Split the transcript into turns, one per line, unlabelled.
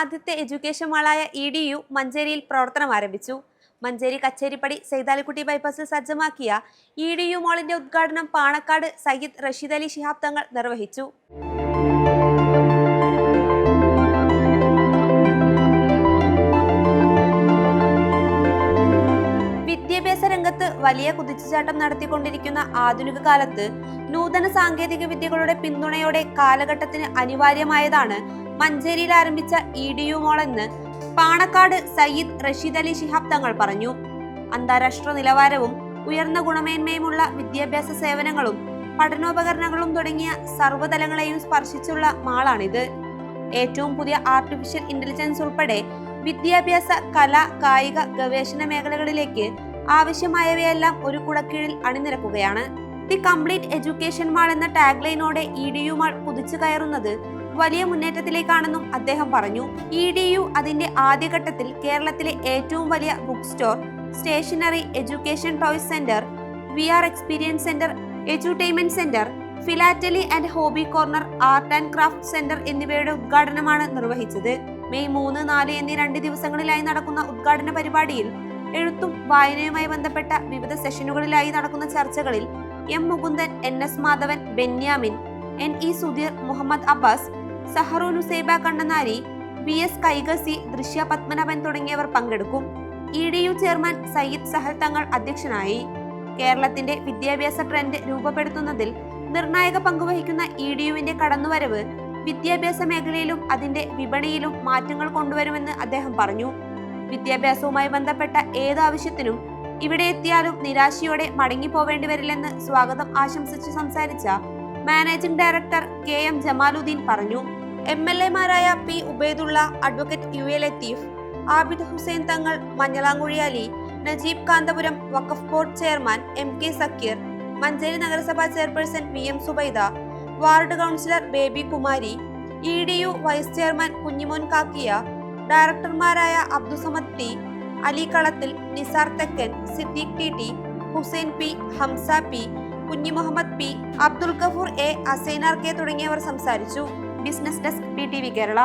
ആദ്യത്തെ എഡ്യൂക്കേഷൻ മാളായ E D U മഞ്ചേരിയിൽ പ്രവർത്തനം ആരംഭിച്ചു. മഞ്ചേരി കച്ചേരിപ്പടി സൈതാലിക്കുട്ടി ബൈപ്പാസിൽ സജ്ജമാക്കിയ ഇ ഡി യു മാളിന്റെ ഉദ്ഘാടനം പാണക്കാട് സയ്യിദ് റഷീദ് അലി ശിഹാബ് തങ്ങൾ നിർവഹിച്ചു. വിദ്യാഭ്യാസ രംഗത്ത് വലിയ കുതിച്ചുചാട്ടം നടത്തിക്കൊണ്ടിരിക്കുന്ന ആധുനിക കാലത്ത് നൂതന സാങ്കേതിക വിദ്യകളുടെ പിന്തുണയോടെ കാലഘട്ടത്തിന് അനിവാര്യമായതാണ് മഞ്ചേരിയിൽ ആരംഭിച്ച ഇ ഡി യു മോൾ എന്ന് പാണക്കാട് സയ്യിദ് റഷീദ് അലി ശിഹാബ് തങ്ങൾ പറഞ്ഞു. അന്താരാഷ്ട്ര നിലവാരവും ഉയർന്ന ഗുണമേന്മയുമുള്ള വിദ്യാഭ്യാസ സേവനങ്ങളും പഠനോപകരണങ്ങളും തുടങ്ങിയ സർവതലങ്ങളെയും സ്പർശിച്ചുള്ള മാളാണിത്. ഏറ്റവും പുതിയ ആർട്ടിഫിഷ്യൽ ഇന്റലിജൻസ് ഉൾപ്പെടെ വിദ്യാഭ്യാസ കല കായിക ഗവേഷണ മേഖലകളിലേക്ക് ആവശ്യമായവയെല്ലാം ഒരു കുടക്കീഴിൽ അണിനിരക്കുകയാണ്. ദി കംപ്ലീറ്റ് എഡ്യൂക്കേഷൻ മാൾ എന്ന ടാഗ്ലൈനോടെ ഇ ഡി യു മാൾ കുതിച്ചു കയറുന്നത് വലിയ മുന്നേറ്റത്തിലേക്കാണെന്നും അദ്ദേഹം പറഞ്ഞു. ഇ ഡി യു അതിന്റെ ആദ്യഘട്ടത്തിൽ കേരളത്തിലെ ഏറ്റവും വലിയ book store stationery education toys centre V R experience centre edutainment centre philately and hobby corner art and craft centre എന്നിവയുടെ ഉദ്ഘാടനമാണ് നിർവഹിച്ചത്. മെയ് മൂന്ന് നാല് എന്നീ രണ്ട് ദിവസങ്ങളിലായി നടക്കുന്ന ഉദ്ഘാടന പരിപാടിയിൽ എഴുത്തും വായനയുമായി ബന്ധപ്പെട്ട വിവിധ സെഷനുകളിലായി നടക്കുന്ന ചർച്ചകളിൽ M Mukundan N S Madhavan Benyamin N E Sudheer Muhammad Abbas Saharu Usaiba Kannanari V S Kaikasi Drishya Padmanabhan തുടങ്ങിയവർ പങ്കെടുക്കും. E D U chairman Sayyid Sahal Thangal അധ്യക്ഷനായി. കേരളത്തിന്റെ വിദ്യാഭ്യാസ ട്രെൻഡ് രൂപപ്പെടുത്തുന്നതിൽ നിർണായക പങ്കുവഹിക്കുന്ന ഇ ഡി യുവിന്റെ കടന്നുവരവ് വിദ്യാഭ്യാസ മേഖലയിലും അതിന്റെ വിപണിയിലും മാറ്റങ്ങൾ കൊണ്ടുവരുമെന്ന് അദ്ദേഹം പറഞ്ഞു. വിദ്യാഭ്യാസവുമായി ബന്ധപ്പെട്ട ഏത് ആവശ്യത്തിനും ഇവിടെ എത്തിയാലും നിരാശയോടെ മടങ്ങിപ്പോവേണ്ടി വരില്ലെന്ന് സ്വാഗതം ആശംസിച്ച് സംസാരിച്ച managing director K M Jamaluddeen പറഞ്ഞു. M L എമാരായ P Ubaidullah advocate U A Latheef Abid Hussain Thangal Manjalamkuzhi Ali Najeeb Kanthapuram Waqf board chairman M K Zakir Manjeri നഗരസഭാ chairperson V M Subaida ward councillor Baby Kumari E D U vice chairman Kunjimon Kakkiya ഡയറക്ടർമാരായ Abdussamad T Ali Kalathil Nisar Thekkan Siddique T T Hussain P Hamsa P Kunji Muhammad P Abdul Gafoor A Asainar K തുടങ്ങിയവർ സംസാരിച്ചു. Business desk P Kerala.